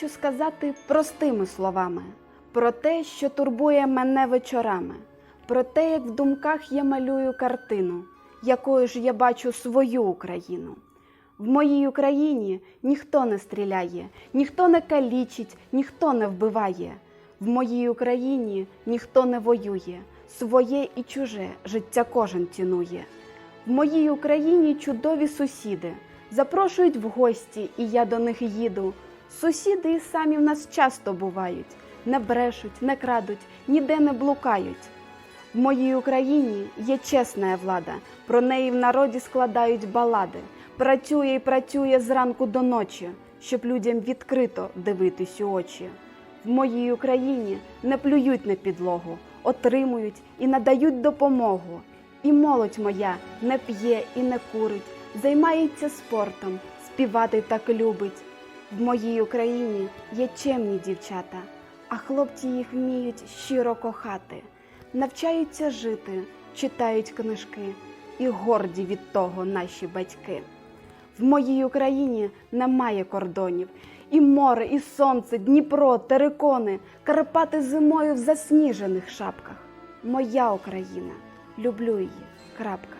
хочу сказати простими словами про те, що турбує мене вечорами, про те, як в думках я малюю картину, якою ж я бачу свою Україну. В моїй Україні ніхто не стріляє, ніхто не калічить, ніхто не вбиває. В моїй Україні ніхто не воює, своє і чуже життя кожен цінує. В моїй Україні чудові сусіди запрошують в гості, і я до них їду. Сусіди самі в нас часто бувають, не брешуть, не крадуть, ніде не блукають. В моїй Україні є чесна влада, про неї в народі складають балади. Працює і працює зранку до ночі, щоб людям відкрито дивитись у очі. В моїй Україні не плюють на підлогу, отримують і надають допомогу. І молодь моя не п'є і не курить, займається спортом, співати так любить. В моїй Україні є чемні дівчата, а хлопці їх вміють щиро кохати, навчаються жити, читають книжки і горді від того наші батьки. В моїй Україні немає кордонів, і море, і сонце, Дніпро, терикони, Карпати зимою в засніжених шапках. Моя Україна, люблю її. Крапка.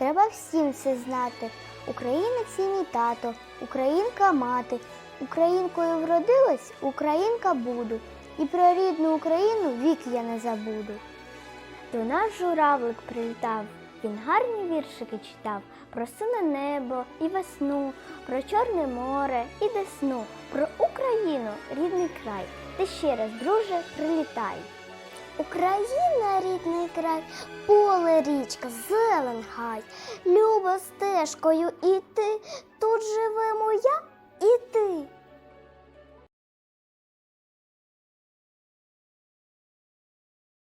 Треба всім все знати. Українець і мій тато, українка мати. Українкою вродилась, українка буду. І про рідну Україну вік я не забуду. До нас журавлик прилітав, він гарні віршики читав про сине небо і весну, про Чорне море і десну, про Україну, рідний край. Ти ще раз, друже, прилітай. Україна, рідний край, поле річка, зелен гай, люба стежкою іти, тут живемо я і ти.